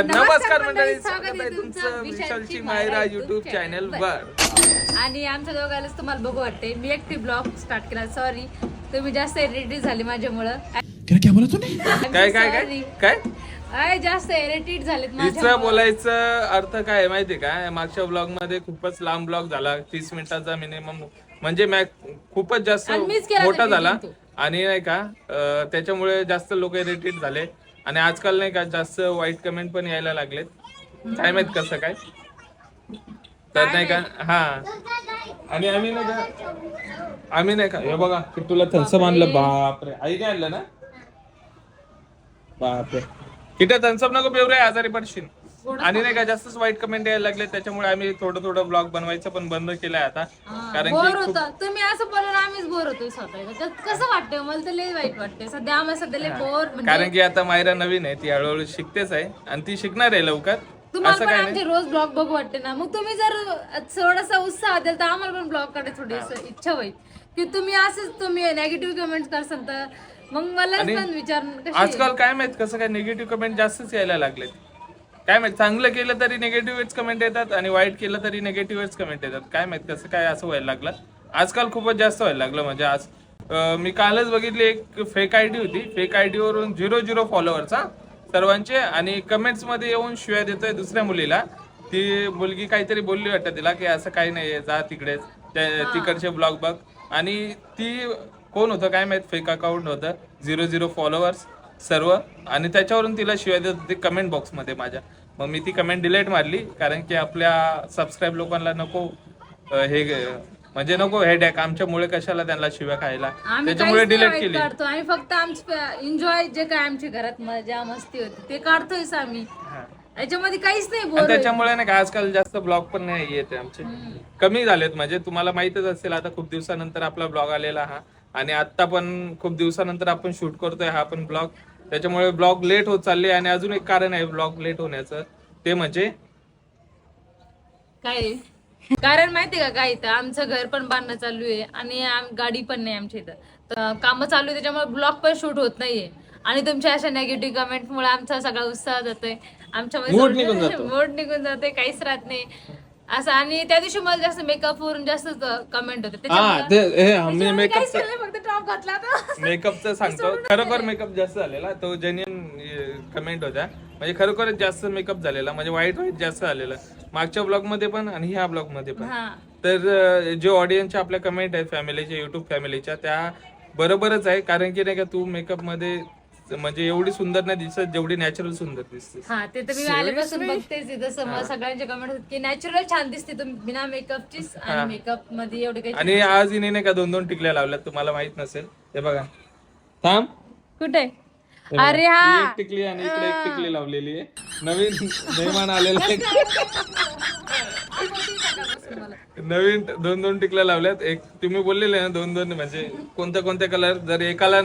तर नमस्कार मंडळी, स्वागत आहे तुमचं विशालची मायरा युट्यूब चॅनल वर. आणि आमच्या दोघांनाच तुम्हाला बघू वाटते मी एकटी ब्लॉग स्टार्ट केला. सॉरी तुम्ही जास्त इरिटेट झाले माझ्यामुळं. क्या क्या बोला तूने काय काय काय? Sorry. काय? आय जास्त इरिटेट झालेत हिचं माझ्यामुळं. बोलायचं अर्थ काय आहे माहितीये का? मागच्या ब्लॉगमध्ये खूपच लांब ब्लॉग झाला तीस मिनिटाचा मिनिमम म्हणजे मॅ- खूपच जास्त आणि मीच केला मोठा झाला. video तो. आणि नाही का अं, त्याच्यामुळे जास्त लोक इरिटेट झाले. आणि आजकाल नाही का जास्त वाईट कमेंट पण यायला लागलेत. काय माहीत कसं काय? तर नाही का हा. आणि आम्ही नाही का आम्ही नाही का हे बघा की तुला थन्सअप आणलं. बापरे. आई काय आणलं ना? बापरे. किती थन्सअप नको पेवरे आजारी पडशील. आणि नाही का जास्तच वाईट कमेंट यायला लागले त्याच्यामुळे आम्ही थोडं थोडं ब्लॉग बनवायचं पण बंद केलंय आता. कारण बोर की खूप होतं. तुम्ही असं बोलून आम्हीच बोर होतोय स्वतः कसं वाटतंय? मला तर लय वाईट वाटतंय. सध्या आम्हाला सध्या लय बोर म्हणजे कारण की आता मायरा नवीन आहे ती हळूहळू शिकतेच आहे. आणि ती शिकणार आहे लवकर. तुम्हाला असं पण काय आमचे रोज ब्लॉग बघू वाटते ना. मग तुम्ही जर थोडासा उत्साह द्याल तर आम्हाला पण ब्लॉग करायची थोडी इच्छा होईल. की तुम्ही असंच तुम्ही नेगेटिव्ह कमेंट करसाल तर मग मला पण विचार कशी आजकाल काय माहीत कसं काय निगेटिव्ह कमेंट जास्तच यायला लागलेत. काय माहीत चांगलं केलं तरी निगेटिव्हच कमेंट येतात आणि वाईट केलं तरी निगेटिव्हच कमेंट येतात. काय माहीत कसं काय असं व्हायला लागलं. आजकाल खूपच जास्त व्हायला लागलं म्हणजे आज मी कालच बघितली एक फेक आयडी होती. फेक आयडी वरून झिरो झिरो फॉलोअर्स सर्वांचे आणि कमेंट्समध्ये येऊन शिव्या देतोय दुसऱ्या मुलीला. ती मुलगी काहीतरी बोलली वाटतं तिला की असं काही नाहीये जा तिकडेच त्या- तिकडचे ब्लॉग बघ. आणि ती कोण होतं काय माहीत फेक अकाउंट होतं. झिरो झिरो फॉलोअर्स सर्व. आणि त्याच्यावरून तिला शिवाय देत होते कमेंट बॉक्समध्ये माझ्या. मग मी ती कमेंट डिलीट मारली कारण की आपल्या सबस्क्राईब लोकांना नको हे म्हणजे नको हेडॅक आमच्यामुळे कशाला त्यांना शिव्या खायला? आम्ही त्याच्यामुळे काहीच डिलीट केली. काढतो. आम्ही फक्त आमची एन्जॉय जे काय आमच्या घरात मजा मस्ती होती ते काढतोयच आम्ही. हा. याच्यामध्ये काहीच नाही आणि त्याच्यामुळे नाही का आजकाल जास्त ब्लॉग पण नाही येते आमचे. कमी झालेत. म्हणजे तुम्हाला माहितच असेल आता खूप दिवसानंतर आपला ब्लॉग आलेला हा. आणि आता पण खूप दिवसानंतर आपण शूट करतोय हा पण ब्लॉग त्याच्यामुळे ब्लॉग लेट होत चालले आणि अजून एक कारण आहे ब्लॉग लेट होण्याचं. ते म्हणजे काय? कारण माहितीये का काय इथं? आमचं घर पण बांधणं चालू आहे आणि आम- गाडी पण नाही आमच्या इथं. तर कामं चालू आहे त्याच्यामुळे ब्लॉग पण शूट होत नाहीये. आणि तुमच्या अशा नेगेटिव्ह कमेंट मुळे आमचा सगळा उत्साह जातोय. आमच्यामध्ये Mood निघून जातो. मूड निघून जाते काहीच राहत नाही. असं आणि त्या दिवशी मला जास्त मेकअप वरून जास्त कमेंट होते. हा ते हे आम्ही मेकअप फक्त टॉप घातला होता. मेकअपचं सांगतो. खरोखर मेकअप जास्त झालेला तो जेन्युन कमेंट होता. म्हणजे खरोखरच जास्त मेकअप झालेला म्हणजे वाईट वाईट जास्त झालेला. मागच्या ब्लॉगमध्ये पण आणि ह्या ब्लॉगमध्ये पण. तर जे ऑडियन्सच्या आपल्या कमेंट आहेत फॅमिलीच्या युट्यूब फॅमिलीच्या त्या बरोबरच आहे. कारण की नाही का तू मेकअपमध्ये म्हणजे एवढी सुंदर नाही दिसत जेवढी नॅचरल सुंदर दिसते. हा ते तर मी आल्यापासून बघतेच मला सगळ्यांचे कमेंट होते की नॅचरल छान दिसते. तुम्ही बिना मेकअपचीच आणि मेकअपमध्ये एवढे काही आणि आज हिने नाही का दोन दोन टिकल्या लावल्यात तुम्हाला माहीत नसेल. हे बघा. थांब. कुठे? हे. अरे ही. एक टिकली आणि इकडे एक टिकली लावलेली आहे. नवीन मेहमान आलेला आहे. नवीन दोन दोन टिकल्या लावल्यात. एक तुम्ही बोललेले ना दोन दोन म्हणजे कोणत्या कोणत्या कलर जर एकाला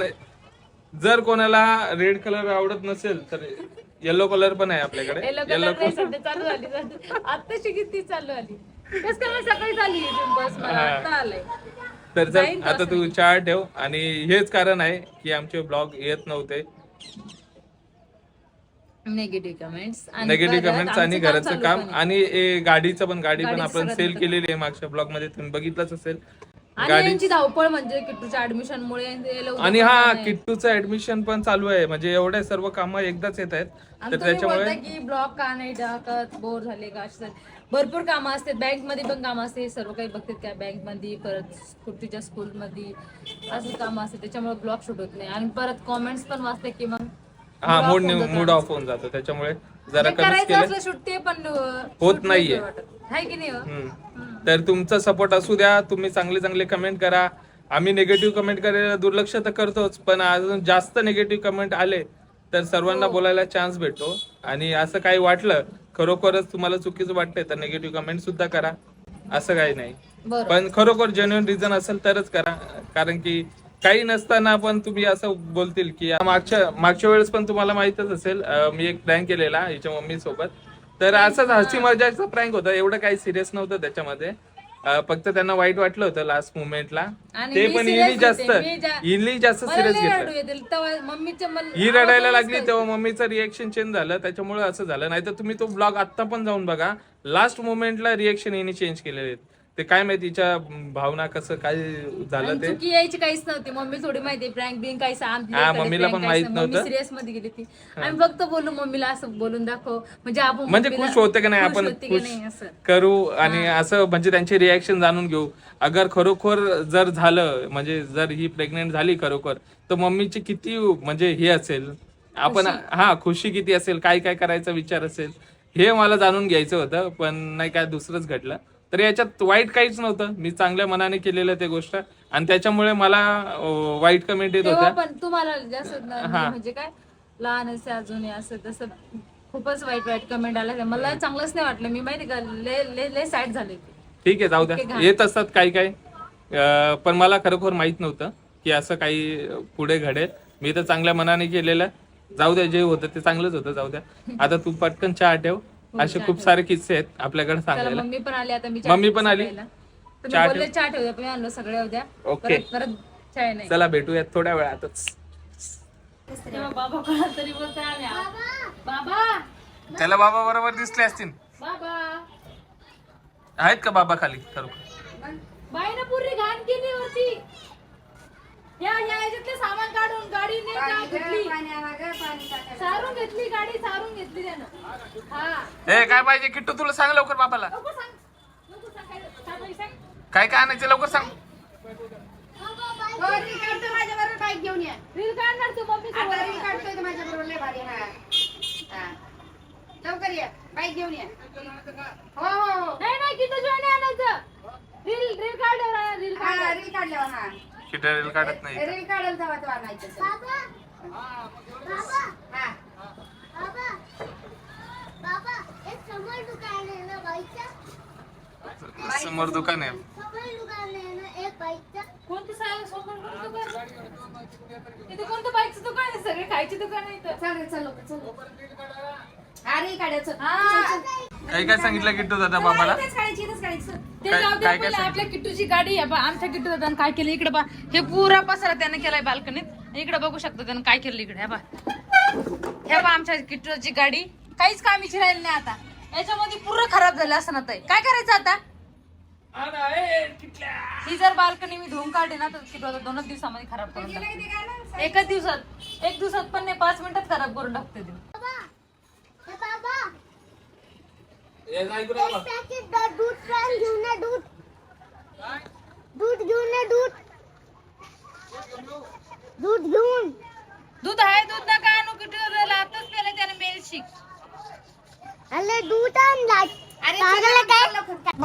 जर कोणाला रेड कलर आवडत नसेल तर येलो कलर पण आहे आपल्याकडे. येलो येलो कलर सध्या चालू झाली किती चालू आली? कस काय सकाळी झाली बस मला आता आलंय. तर चल आता तू चहा ठेव. आणि हेच कारण आहे की आमचे ब्लॉग येत नव्हते. निगेटिव्ह कमेंट्स नेगेटिव्ह कमेंट्स आणि घराचं काम. आणि ए, गाडीचं पण गाडी पण आपण सेल केलेली आहे मागच्या ब्लॉगमध्ये. तुम्ही बघितलंच असेल. आणि यांची धावपळ म्हणजे किट्टूच्या ऍडमिशन मुळे आणि हा किट्टूचं ऍडमिशन पण चालू आहे. म्हणजे एवढे सर्व कामं एकदाच येत आहेत. तर त्याच्यामुळे की ब्लॉक का नाही टाकत बोर झाले का असं. भरपूर कामं असतात बँकमध्ये पण कामं असते. सर्व काही बघतात काय बँकमध्ये परत कुर्तीच्या स्कूल मध्ये असं काम असते. त्याच्यामुळे ब्लॉक शूट होत नाही. आणि परत कॉमेंट्स पण वाचते की मग हा मूड मूड ऑफ होऊन जातो. त्याच्यामुळे जरा जे कमीच करायचं असलं शूट ते पण होत नाहीये. की नाही. तर तुमचा सपोर्ट असू द्या तुम्ही चांगले चांगले कमेंट करा. आम्ही निगेटिव्ह कमेंट करायला दुर्लक्ष तर करतोच पण अजून जास्त निगेटिव्ह कमेंट आले तर सर्वांना बोलायला चान्स भेटतो. आणि असं काही वाटलं खरोखरच तुम्हाला चुकीचं वाटतंय तर निगेटिव्ह कमेंट सुद्धा करा. असं काही नाही. पण खरोखर जेन्युन रिझन असेल तरच करा कारण की काही नसताना पण तुम्ही असं बोलतील की मागच्या मागच्या वेळेस पण तुम्हाला माहितच असेल मी एक प्रँक केलेला हिच्या मम्मी सोबत तर असंच हसी मजाचा प्रँक होता. एवढं काही सिरियस नव्हतं त्याच्यामध्ये. अं, फक्त त्यांना वाईट वाटलं होतं लास्ट मुमेंटला आणि ते मी पण serious हिने घेते. जास्त मी जा- हिने जास्त मला सिरियस लय घेतलं. रडू येते तेव्हा मम्मीच्या मला ही रडायला लागली. तेव्हा मम्मीचं रिएक्शन चेंज झालं. त्याच्यामुळे असं झालं. नाही तर तुम्ही तो ब्लॉग आता पण जाऊन बघा. लास्ट मोमेंटला रिएक्शन हिने चेंज केलेले आहेत. ते काय माहिती तिच्या भावना कसं काय झालं ते? चुकी यायची काहीच नव्हती. मम्मी थोडी माहिती प्रँक बिंक काही हा, मम्मीला पण माहीत नव्हतं. सिरियसमध्ये गेली ती. आम्ही फक्त बोलू मम्मीला असं बोलून दाखव. म्हणजे आपण म्हणजे मम्मीला खुश होते का नाही? खुश आपण होते की खुश नाही असं. करू आणि असं म्हणजे त्यांची रिॲक्शन जाणून घेऊ. अगर खरोखर जर झालं म्हणजे जर ही प्रेग्नेंट झाली खरोखर तर मम्मीची किती म्हणजे हे असेल? आपण हा खुशी किती असेल? काय काय करायचा विचार असेल? हे मला जाणून घ्यायचं होतं पण नाही काय दुसरंच घडलं. तर याच्यात वाईट काहीच नव्हतं. मी चांगल्या मनाने केलेलं ते गोष्ट. आणि त्याच्यामुळे मला वाईट कमेंट येत होत्या. पण तुम्हाला जास्त म्हणजे काय? लहान असे अजून असं तसं खूपच वाईट वाईट कमेंट आला मला चांगलंच नाही वाटलं. मी माहिती का लय लय लय सॅड झाले ठीक आहे जाऊ द्या. इतके घाण. येत असतात काही काही. अं, पण मला खरोखर माहीत नव्हतं की असं काही पुढे घडेल. मी तर चांगल्या मनाने केलेलं. जाऊ द्या जे होतं ते चांगलंच होतं. जाऊ द्या. आता तू पटकन चहा ठेव. असे खूप सारे किस्से आहेत आपल्याकडे सांगायला. मम्मी पण आली आता मी मम्मी पण आली? चहा बोलले चहा ठेवूया पण मी आणलो सगळे उद्या. ओके. परत परत चाय नाही. चला भेटूयात थोड्या वेळातच. तेव्हा बाबा कोणा तरी बोलतोय आम्ही बाबा! त्याला बाबा बरोबर दिसले असतील. बाबा! आहेत का बाबा खाली? खरोखर बाईनं पूर्ण घाण केली होती. या या याच्यातले सामान काढून गाडीने का घेतली सारून घेतली गाडी सारून घेतली त्यानं. हा. ए काय पाहिजे? किट्टू तुला सांग लवकर बाबाला. लवकर सांग. लवकर सांग काय काय पाहिजे सांग. काय काय आणायचं लवकर सांग. बाईक घेऊन या. रील काढणार तू मम्मी आता रील काढतोय माझ्या बरोबर लय भारी हा हा. लवकर या. बाईक घेऊन या. हो हो हो. नाही नाही किती जॉईन आणायचं. रील रील काढ रील हा काढ रील काढल्यावर हा. किट्टा रील काढत नाही रील तो आणायचं. हा समोर दुकान आहे. कोणती? इथे बाईकचं दुकान आहे? सगळे खायची दुकान आहे इथं. चल रे चल लवकर चल. हा. रील काढायचं. काय काय सांगितलं किट्टू दादा बाबाला? काय- काय-? आपल्या किट्टूची गाडी आहे बा आमच्या किट्टू दादानं काय केलं? इकडे बा हे पुरा पसारा त्यानं केलाय बाल्कनीत. इकडे बघू शकतो त्यानं काय केलं इकडे. हे बा. हे बा आमच्या किट्टूची गाडी. काहीच कामीची राहिली नाही आता. याच्यामध्ये पूर्ण खराब झालं असं ना. काय करायचं आता? ही जर बाल्कनी मी धुवून काढली ना तर किट्टू दादा दोनच दिवसामध्ये खराब करून टाकते. एकच दिवसात एक दिवसात पण नाही पाच मिनिटात खराब करून टाकते. दूध घेऊन दूध. दूध घेऊन दूध. दूध घेऊन. दूध आहे दूध नका आणू किट्टू दादाला आताच पेलं त्यानं मेल शिक. अरे दूध आण लाट अरे पागल काय? लवकर, लवकर.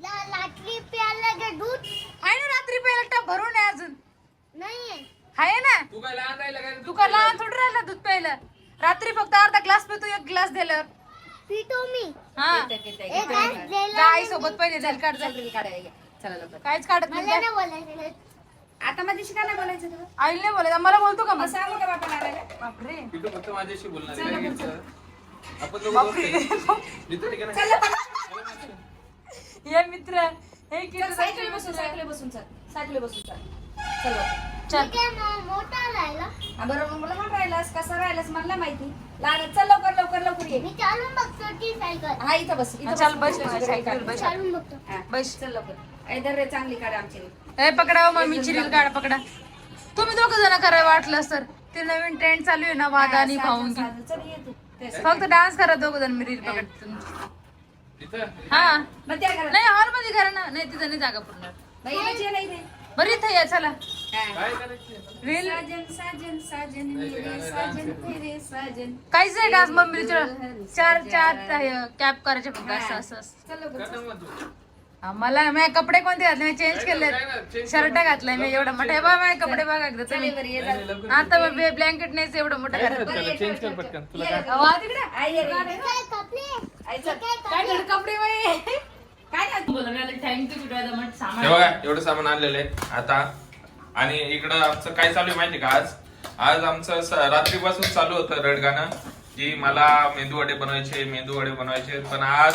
ला- लाटरी प्यायला गे दूध. आहे ना रात्री प्यायला? टप भरून आहे अजून. नाहीये. आहे ना? तू काय लहान राहिला काय? तू का लहान थोडं राहिला दूध प्यायला? रात्री फक्त अर्धा ग्लास पितो एक ग्लास दिल्यावर पितो मी. हा. एक दिला आई सोबत पहिले जाईल काढ जा. चल रील काढायला या. चला लवकर. काहीच काढत नाही मला. नाही बोलायचं. आता नाही बोलायचं तुला? आईला नाही बोलायचं मला बोलतो का मग? सांगू का आणायला? बापरे. किट्टू फक्त माझ्याशी बोलणार आहे? आपण दोघं दोस्त आहे. हे मित्र हे किती सायकल बसून सायकल बसून चल. सायकल बसून चल. चल लवकर. चल. मोठा राहिला. हा, बरोबर मला पण राहिलास कसं राहिलास मला माहिती. लहान चल लवकर लवकर लवकर ये. मी चालून बघतो ती सायकल. हा इथं बस इथं चल, बस, सायकल बस. चालून बघतो. हा, बस. चल लवकर. इधर रे चांगली काढ आमची. हे पकडा मम्मीची रील काढा पकडा. तुम्ही दोघं जण करा वाटलं सर ते नवीन ट्रेंड चालू आहे ना वादा आणि तेच. फक्त डान्स करा दोघं जण मी रील पकडते तुमची. इथं? हा. नाही हॉलमध्ये करा ना. नाही तिथं नाही जागा पूर्ण नाही ते. बरं इथं या चला. काय? करायचं? रील साजन साजन साजन मेरे साजन तेरे साजन. काहीच नाही डान्स मम्मी चार चार कॅप करायचे फक्त असं असं असं. चल. हा, मला मी कपडे कोणते घातले? मी चेंज केले शर्ट घातलाय मी एवढा मोठा. हे बघा माझे कपडे बघा एकदा तुम्ही. बरं, ये जा. आता मग ब्लँकेट नाही एवढं मोठं काय घरात करायचं त्याला? चेंज कर पटकन. तुला ये काय लवकर. वा तिकडे आई ये रे. काय कपडे? आई चल. काय झालं कपडे? बाई काय टाइम हे सामान बघा एवढं सामान आणलेलं आहे. आता आणि इकडं आमचं काय चालू आहे माहिती का आज? आज आमचं स- रात्रीपासून चालू होतं रडगाणं की मला मेंदू वडे बनवायचे मेंदू वडे बनवायचे पण आज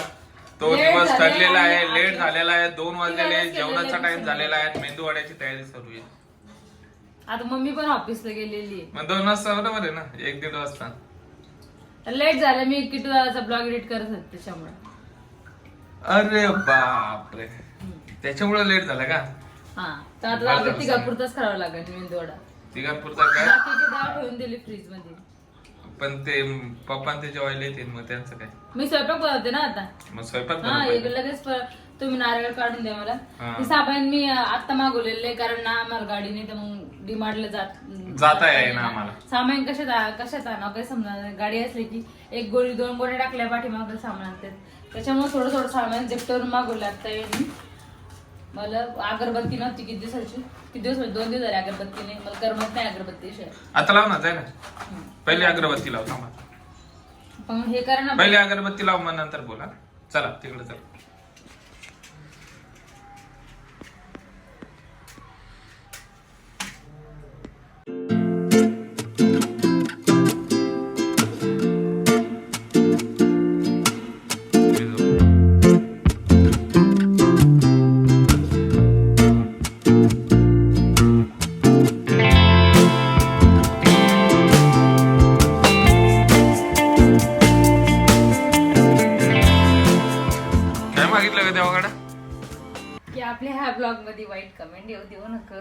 तो Late दिवस ठरलेला आहे लेट झालेला आहे दोन वाजलेले दिवस जेवणाचा केलेले टाइम झालेला आहे मेंदू वड्याची तयारी सुरू आहे. आता मम्मी पण ऑफिसला गेलेली मग दोन वाजता बरोबर आहे ना? एक दीड वाजता. लेट झालं मी किटू दादाचा ब्लॉग एडिट करत होते त्याच्यामुळे. अरे बापरे. त्याच्यामुळे लेट झाला का? हा तर आता बरं झालं आता तिघापुरताच करावं लागेल मेंदूवडा. तिघांपुरता काय? बाकीची डाळ ठेवून दिली फ्रीजमध्ये पण ते पप्पा ते जेवायला येतील मग त्यांचं काय? मी स्वयंपाक बनवते ना आता. मग स्वयंपाक हा बनवू एक पाहिजे. लगेच प- तुम्ही नारळ काढून द्या मला. हा. ते साबण मी अं, आत्ता मागवलेले कारण ना आम्हाला गाडी नाही तर मग डिमार्टला जात जाता येईना आम्हाला. सामान कशात आ- कशात आणा काही समजा गाडी असली की एक गोळी दोन गोळ्या टाकल्या पाठीमागं सामान आणतात. त्याच्यामुळे थोडं थोडं सामान जेप्टवरून मागवलं आता यांनी मला अगरबत्ती नव्हती किती दिवसाची? किती दिवस म्हणजे दोन दिवस झाले अगरबत्ती नाही. मला करमत नाही अगरबत्ती आता लाव ना जाय ना. पहिले अगरबत्ती लाव थांबा. पण हे करा ना. पहिले अगरबत्ती लाव मग नंतर बोला. चला तिकडे चला. मागितलं का देवाकडे की आपल्या ह्या ब्लॉगमध्ये वाईट कमेंट येऊ देऊ नका.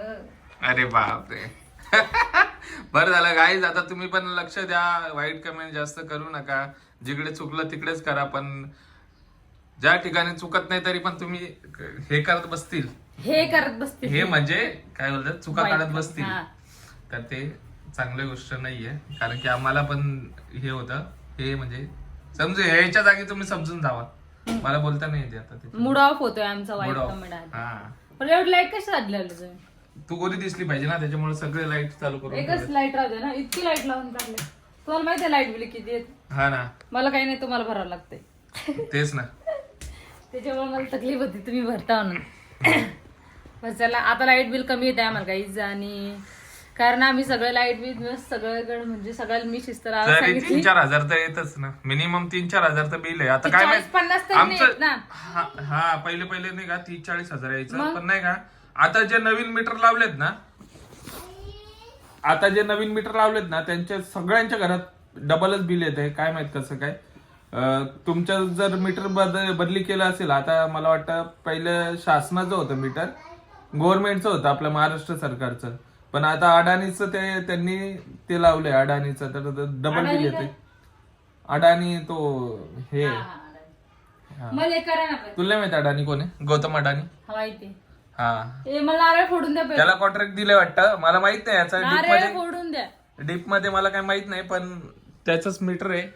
अरे बापरे. बरं झालं गाईज आता तुम्ही पण लक्ष द्या. वाईट कमेंट जास्त करू नका. जिकडे चुकलं तिकडेच करा पण ज्या ठिकाणी चुकत नाही तरी पण तुम्ही हे करत बसतील. हे करत बसते हे म्हणजे काय बोलतात? चुका वाईट काढत. बसतील. हा. तर ते चांगली गोष्ट नाहीये. कारण की आम्हाला पण हे होतं. हे म्हणजे समजू ह्याच्या जागी तुम्ही समजून जावा. मला बोलता नाही येते आता ते मूड ऑफ होतोय आमचा वाईट Mood off. कमेंट आहे हा. पण एवढी लाइट कशी तुम्ही? तू गोरी दिसली पाहिजे ना त्याच्यामुळे सगळे लाइट चालू करून एकच ठेवले. लाइट राहते ना इतकी लाइट लावून टाकले तुम्हाला माहिती आहे लाइट बिल किती आहेत? हा ना. मला काही नाही तुम्हाला भरावं लागतंय. तेच ना. त्याच्यामुळे मला तकलीफ होती तुम्ही भरता म्हणून. बस चला आता लाइट बिल कमी येते आम्हाला काहीच आणि कारण आम्ही सगळं लाइट बिल सगळ्याकडे म्हणजे सगळ्याला मी शिस्त लावायला तरी तीन चार हजार तर येतच ना. मिनिमम तीन चार हजार तर बिल आहे. आता ते काय 40-50 तरी नाही येत ना. हा हा, पहिले पहिले नाही का तीस चाळीस हजार यायचं. पण नाही का आता जे नवीन मीटर लावलेत ना आता जे नवीन मीटर लावलेत ना त्यांच्या सगळ्यांच्या घरात डबलच बिल येत आहे. काय माहीत कसं काय. अं, तुमचं जर मीटर बदल बदली केलं असेल आता मला वाटतं पहिलं शासनाचं होतं मीटर. गव्हर्नमेंटचं होतं आपलं महाराष्ट्र सरकारचं. पण आता अडाणीचं ते त्यांनी ते लावलंय अडाणीचं. तर डबल बिल येते अडाणी तो हे. मला एक करा ना पण. तुला नाही माहिती अडाणी कोण आहे? गौतम अडाणी. हा माहिती हा. मला नारळ फोडून द्या पहिले. त्याला कॉन्ट्रॅक्ट दिले वाटतं. मला माहीत नाही याचा डीप नारळमध्ये फोडून द्या. डीपमध्ये मला काही माहीत नाही पण त्याच मीटर आहे.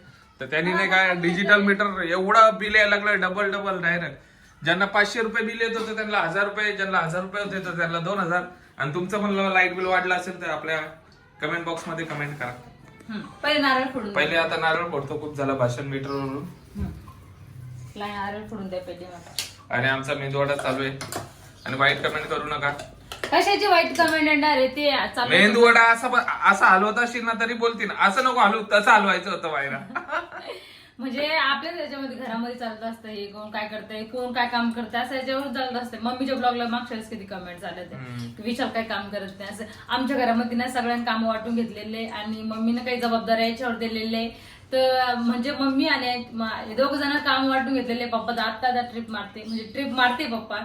तर त्यांनी नाही काय डिजिटल मीटर एवढं बिल यायला लागलं डबल डबल डायरेक्ट ज्यांना पाचशे रुपये बिल येत होतं त्यांना हजार रुपये ज्यांना हजार रुपये होते तर त्यांना दोन हजार. आणि तुमचं म्हणलं लाइट बिल वाढलं असेल तर आपल्या कमेंट बॉक्समध्ये कमेंट करा. पहिले नारळ फोडून पहिले आता नारळ फोडतो खूप झालं भाषण मीटरवरून. हम्म. ला- नारळ फोडून द्या पहिले मला. आणि आमचा मेंदूवडा चालू आहे. आणि वाईट कमेंट करू नका. कशाची वाईट कमेंट येणार आहे? ते चालू मेंदूवडा असा ब- असा हलवत असशील ना तरी बोलतील. असं नको हलवू तसं हलवायचं होतं बाहेर म्हणजे आपल्या त्याच्यामध्ये घरामध्ये चालत असतं हे कोण काय करतंय कोण काय काम करतंय असं याच्यावर चालत असते. मम्मीच्या ब्लॉगला मागच्या वेळेस किती कमेंट झाले ते की विशाल काय काम करत नाही असं. आमच्या घरामध्ये ना सगळ्यांनी कामं वाटून घेतलेले आणि मम्मीनं काही जबाबदाऱ्या याच्यावर दिलेले. तर म्हणजे मम्मी आणि दोघ जण काम वाटून घेतलेले. पप्पा तर आता ट्रिप मारते म्हणजे ट्रिप मारते पप्पा.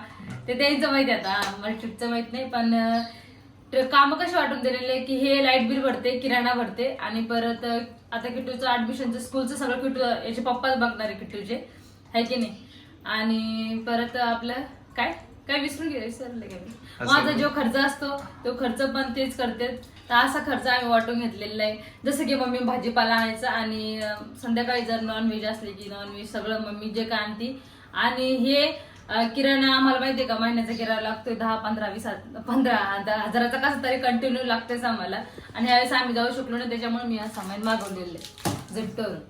ते त्यांचं माहिती आता. मला ट्रिपचं माहीत नाही पण काम कसे वाटून दिलेले की हे लाइट बिल भरते किराणा भरते आणि परत आता किट्टूचं ऍडमिशनचं स्कूलचं सगळं किट्टू याचे पप्पाच बघणार आहे किट्टूचे. आहे की नाही? आणि परत आपलं काय? काय विसरून गेले? विसरले? असं माझा जो खर्च असतो तो खर्च पण तेच करते. तर असा खर्च आम्ही वाटून घेतलेला आहे. जसं की मम्मी भाजीपाला आणायचं आणि संध्याकाळी जर नॉनव्हेज असले की नॉनव्हेज सगळं मम्मी जे काय आणती. आणि हे किराणा आम्हाला माहितीये का महिन्याचा किराणा लागतोय दहा पंधरा वीस पंधरा दहा हजाराचा कसा तरी कंटिन्यू लागतोयच आम्हाला. आणि यावेळेस आम्ही जाऊ शकलो नाही त्याच्यामुळे मी हा सामान मागवलेलं आहे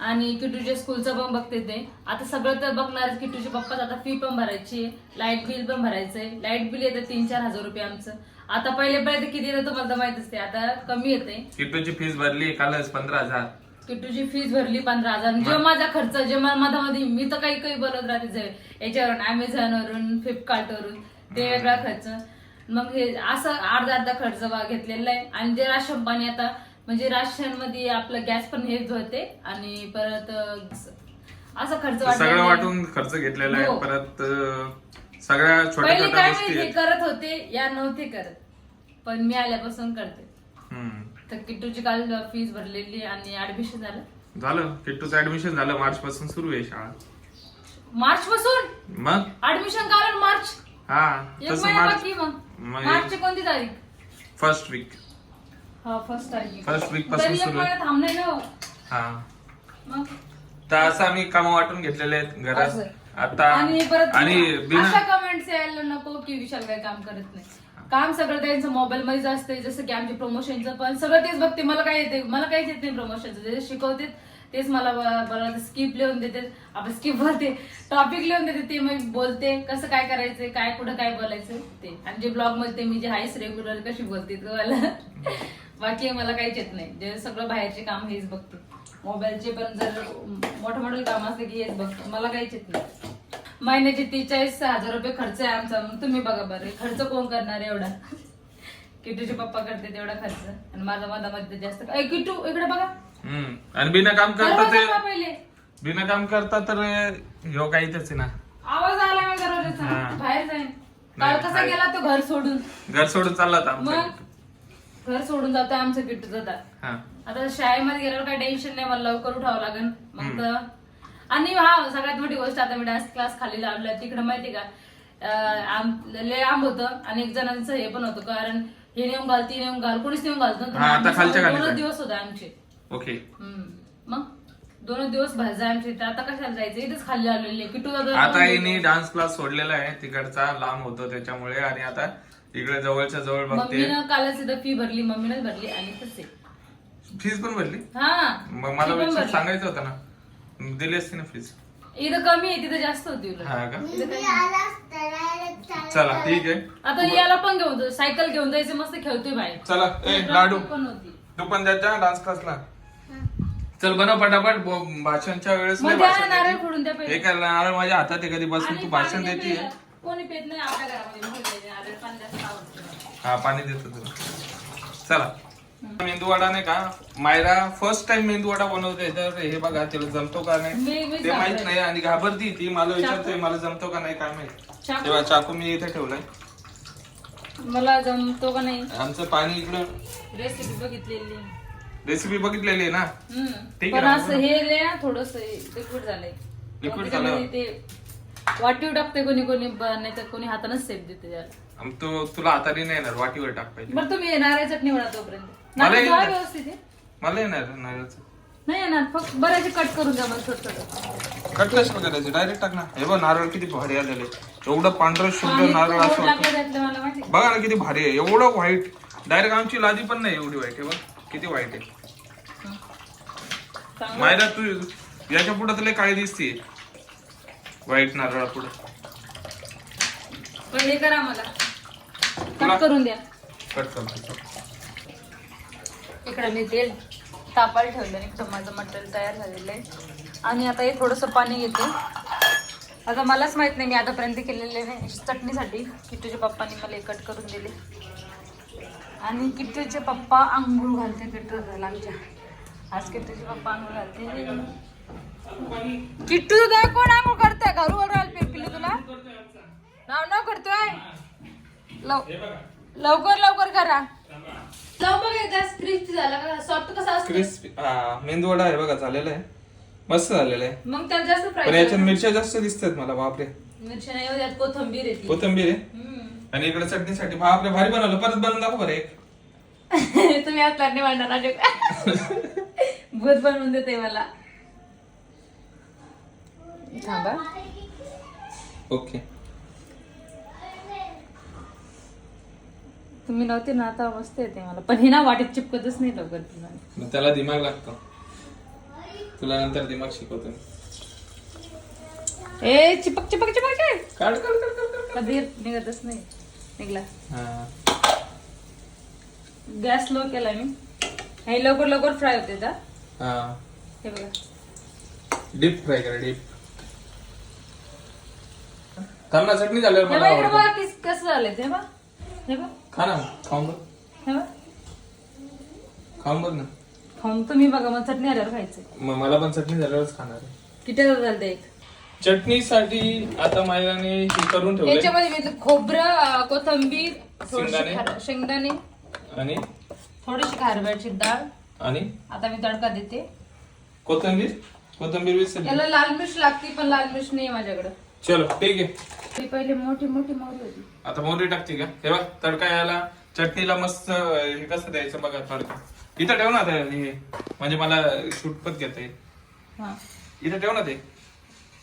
आणि किटूच्या स्कूलचं पण बघते ते. आता सगळं तर बघणारच किटूचे पप्पाच आता फी पण भरायची लाइट बिल पण भरायचंय. लाइट बिल येतं तीन चार हजार रुपये आमचं. आता पहिले पहिले किती येतं तुम्हाला तर माहीत असते आता कमी येते किटूची फीस भरली कालच पंधरा हजार. किट्टूची फीस भरली पंधरा हजार जो माझा खर्च जे मला मधामध्ये मी तर काही काही बोलत राहते याच्यावरून अमेझॉन वरून फ्लिपकार्ट वरून ते वेगळा खर्च मग हे असं अर्धा अर्धा खर्च घेतलेला आहे आणि जे राशन पाणी आता म्हणजे राशनमध्ये आपलं गॅस पण हेच होते आणि परत असं खर्च सगळं. वाटून खर्च घेतलेला आहे हो. परत सगळ्या छोट्या गोष्टी. करत होते या नव्हते करत पण मी आल्यापासून करते. तर किट्टूची काल फीस भरलेली आणि ऍडमिशन झालं. झालं. किट्टूचं ऍडमिशन झालं. मार्च पासून सुरू आहे शाळा. मार्च पासून मग? ऍडमिशन कारण मार्च? हा एक तसं महिना मार्च बाकी मग. मग मार्चची कोणती तारीख? फर्स्ट वीक हा फर्स्ट तारीख. First week पासून तरी एक सुरू आहे. महिना थांबलाय ना हो. हा. मग? तर असं आम्ही काम वाटून घेतलेले आहेत घरात. असं. आता आणि परत आणि अशा बिना कमेंट्स यायला नको की विशाल काय काम करत नाही. काम सगळं त्यांचं मोबाईल मध्येच असते जसं की आमचे प्रमोशनचं पण. सगळं तेच बघते मला काय येते मला काहीच येत नाही प्रमोशनचं जे शिकवते तेच मला मला स्किप लिहून देते. आपण स्किप बोलते टॉपिक लिहून देते ते मी बोलते कसं काय करायचंय काय कुठं काय बोलायचं ते. आणि जे ब्लॉगमध्ये मी जे हायस रेग्युलर कशी बोलते मला बाकी मला काहीच येत नाही. जे सगळं बाहेरचे काम हेच बघते. मोबाईलचे पण जर मोठं मोठं काम असलं की हेच बघते. मला काहीच येत नाही. महिन्याचे तीस हजार रुपये खर्च आहे आमचा. मग तुम्ही बघा बरं खर्च कोण करणार एवढा? किटूचे पप्पा करते तेवढा खर्च. आणि माझा मधामध्ये जास्त ए, किटू इकडे बघा. हम्म. आणि बिना काम करता दरवाजा ते पहिले. बिना काम करता तर ह्यो काहीच आहे ना. आवाज आला मी दरवाजाचा. हा. बाहेर जाईन नाही, काल कसा बाहेर. गेला तो घर सोडून? घर सोडून चालला होता आमचा मग. घर सोडून जातो आमचं किट्टू जाता हा. आता शाळेमध्ये गेल्यावर काही टेन्शन नाही मला लवकर उठावं लागेल. मग तर- आणि हा सगळ्यात मोठी गोष्ट आता मी डान्स क्लास खाली लावलाय तिकडे माहिती का लय आंब होतं आणि एक जणांचं हे पण होतं. कारण हे नेऊन घाल ती नेऊन घाल कोणीच नेऊन घालत. हा, आता दोनच दिवस होते आमचे. ओके. हम्म. मग? दोनच दिवस बाहेर जाय आमचे आता कशाला जायचं? इथेच खाली लावलेले किटू दादा आता हिने डान्स क्लास सोडलेला आहे. तिकडचा लांब होतो त्याच्यामुळे. आणि आता इकडे जवळच्या जवळ बघते. मम्मीनं कालच इथं फी भरली. मम्मीनंच भरली आणि तसे फीस पण भरली? हा. मग मला पण भरली. सांगायचं होतं ना. दिली असती ना फीस इथं कमी आहे तिथं जास्त होती उलट. हा का. चला ठीक आहे. आता याला पण घेऊन जाऊ सायकल घेऊन जायचं मस्त खेळतोय बाहेर. चला ए लाडू. पण होती. तू पण जायचा डान्स क्लासला चल बनव पटापट. ब- भाषणच्या वेळेस मग लय द्या भाषण नारळ देते. फोडून द्या पहिले. हे काय नारळ माझ्या हातात आहे कधी बसून आणि तू भाषण पाणी देते कोणी पेत नाही आपल्या घरामध्ये. मी पेते. नारळ पाणी जास्त आवडतं. हा पाणी देतो तुला. चला. मेंदू वडा नाही का? मायरा फर्स्ट टाइम मेंदू वडा बनवते तर हे बघा तिला जमतो का नाही? ते माहीत. नाही आणि घाबरती ती. मला विचारते मला जमतो का नाही काय माहीत? तेव्हा चाकू मी इथे ठेवलाय. मला जमतो का नाही? आमचं पाणी इकडं. रेसिपी बघितलेली. रेसिपी बघितलेली आहे ना. ठीक आहे, असं हे थोडस लिक्विड झालंय. त्याच्यामध्ये झालं? ते वाटीव टाकते कोणी कोणी नाही तर कोणी हातानच सेप देते त्याला. आम- तू तुला हाताने नाही येणार वाटीवर टाक पाहिजे बरं तुम्ही नारळ चटणी बनवा तोपर्यंत. मला नारळ येणार. धुवा व्यवस्थित आहे. मला येणार नारळाचं. नाही येणार फक्त बऱ्याचे कट करून द्या मला छोट छोट. कट कशाला करायचं डायरेक्ट टाक ना. हे बघ नारळ किती भारी आलेले. एवढं पांढरं शुभ्र पाणी नारळ असं गोड वाटतं. लागलं त्यातलं मला माहिती बघा ना किती भारी आहे. एवढं व्हाईट डायरेक्ट आमची लादी पण नाही एवढी व्हाईट आहे बघ. किती व्हाईट आहे. चांगलं. मायरा तू याच्यापुढे तुला काय दिसते? व्हाईट नारळा पुढे. पण हे करा मला. तुला- कट करून द्या. कट करतो इकडे मी तेल तापायला ठेवलं एकदम माझं मटेरियल तयार झालेलं आहे. आणि आता हे थोडंसं पाणी घेते. आता मलाच माहीत नाही मी आतापर्यंत केलेले नाही चटणीसाठी. किट्टूच्या पप्पांनी मला हे कट करून दिले. आणि किट्टूचे पप्पा आंघोळ घालते किट्टू झाला आमच्या. आज किट्टूचे पप्पा आंघोळ घालते. किट्टू तुझा कोण आंघोळ करतोय? घरू वगैरे पिरपिली तुला? नाव नाव करतोय? लव लवकर लवकर करा. क्रिस्पी झाला का? सॉफ्ट कसा असतो? क्रिस्पी हा मेंदू वडा आहे बघा झालेला आहे. मस्त झालेला आहे. मग त्याला जास्त पण फ्राय याच्यात मिरच्या जास्त दिसतात मला बापरे. मिरची नाही त्यात कोथंबीर येते कोथंबीर आहे? हम्म. आणि इकडे चटणीसाठी बापरे भारी बनवलं. परत बनवून दाखव बरं एक. तुम्ही आज नाही म्हणणार अजून भूत बनवून देते मला. थांबा. ओके. तुम्ही नव्हते ना आता मस्त येते मला. पण हे ना वाटेत चिपकतच नाही लवकर तुला. मग त्याला दिमाग लागतो. तुला नंतर दिमाग शिकवतो. मी. ए चिपक चिपक चिपक चिपक. काढ काढ काढ काढ, काढ कधी निघतच नाही. निघला. हा. गॅस लो केला मी. हे लवकर लवकर फ्राय होते का हा. हे बघा. डीप फ्राय करा डीप. ना चटणी झाल्यावर हे मला बघा इकडे आवडतं. बघा किस- कसं झालंय ते बघा. हे बघ. खा ना खाऊन बघ. हे बघ. खाऊन बघ ना. खाऊन तुम्ही बघा मग चटणी आल्यावर खायचं मग मला पण चटणी झाल्यावरच खाणार आहे. किती झालं ते एक? चटणीसाठी आता महिलाने हे करून ठेवले याच्यामध्ये मी खोबरं अं, कोथिंबीर थोडीशी शेंगदाणे. खार- शेंगदाणे. आणि? थोडीशी खारव्याची डाळ. आणि? आता मी तडका देते. कोथिंबीर? कोथिंबीर विसरली. याला लाल मिर्च लागते पण लाल मिर्च नाही माझ्याकडे. चलो ठीक आहे. ती पहिले मोठी मोठी मोहरी होती. आता मोहरी टाकते का? हे बघ तडका यायला चटणीला मस्त अं, हे कसं द्यायचं बघा तडका. इथं ठेव ना आता हे म्हणजे मला शूट पण घेता येईल हा. इथं ठेव ना ते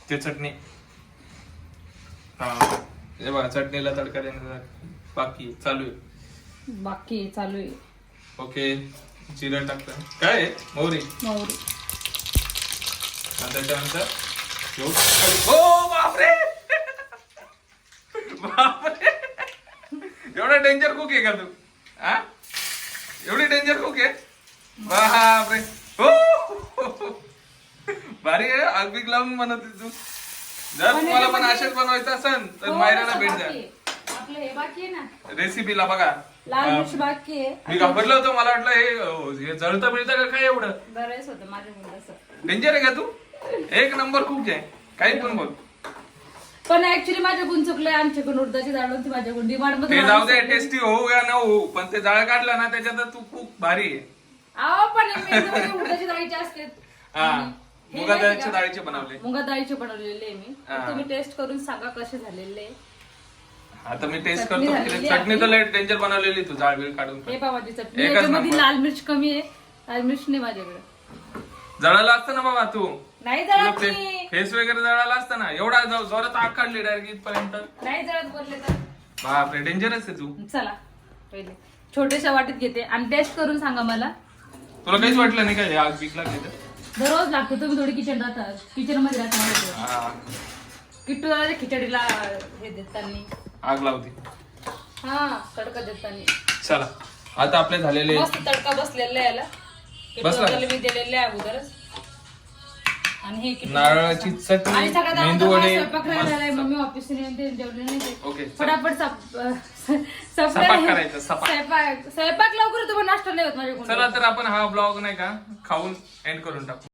ते चटणी. हा. हे बघा चटणीला तडका देण्याचा बाकी आहे, चालू आहे. बाकी आहे, चालू आहे. ओके जिरं टाकतं काय आहे? मोहरी. मोहरी. आणि त्याच्यानंतर ओ बापरे! बापरे! एवढा डेंजर कुक आहे का तू? हा एवढी डेंजर कुक आहे? बापरे! हो भारी आहे बिग लावून म्हणत तू. जर तुम्हाला पण असेच बनवायचं असेल तर मायराला भेट द्या. हे रेसिपीला बघा. लाल मिर्च बाकी आहे. मी घाबरलो होतो मला वाटलं हे अं, हे जळतं मिळतं का काय एवढं? बरंच होतं माझ्या मुलाचं डेंजर आहे का तू? एक नंबर खूप आहे काही पण बोल. पण ऍक्च्युली माझ्याकडून चुकलंय आमच्याकडून उडदाची डाळ होती माझ्याकडून डिमांड ते मध्ये जाऊ दे टेस्टी होऊ या न होऊ पण ते जाळ काढलं ना त्याच्यात तू खूप भारी आहे. अहो पण हे मेनूमध्ये उडदाची डाळीचे असते. हा. हे मुगा? डाळीचे बनवले. मुगा डाळीचे बनवलेले आहे मी. हा. तुम्ही टेस्ट करून सांगा कसे झालेले. आहे. आता मी टेस्ट चटणी करतो. झालेली चटणी. तर लेट डेंजर बनवलेली तू जाळ बीळ काढून हे चटणी एकच याच्यामध्ये नंबर. लाल मिर्च कमी आहे. लाल मिर्च नाही माझ्याकडे. जळाला असतं ना बाबा तू. नाही जळत मी. फेस वगैरे जळाला असतं ना. एवढा जो- जोरात आग काढली डायरेक्ट इथपर्यंत. नाही जळत बोलले तर. बापरे डेंजरच आहे तू. चला पहिले. छोट्याशा वाटीत घेते. आणि टेस्ट करून सांगा मला. तुला काहीच वाटलं नाही का हे आग बीक लागली तर? दररोज लागतो. तुम्ही थोडी किचन राहता. किचनमध्ये राहता. हा, किट्टू दादा खिचडीला हे देताना आग लावती. हा तडका देताना चला आता आपले झालेले मस्त तडका बसलेला आहे याला. किट्टू बसला? दादाला मी दिलेले आहे अगोदरच. आणि हे किट्टू नारळाची आणि चटणी सगळ्यात मेंदू वडे स्वयंपाक राहिला आहे मम्मी ऑफिस जेवले नाही ते. ओके चल. फटाफट सप- अं, सपाक सपना- करायचं, सपाक. स्वयंपाक स्वयंपाक लवकर होतो पण नाश्ता नाही होत माझ्याकडून. चला तर आपण हा ब्लॉग नाही का खाऊन एंड करून टाकू.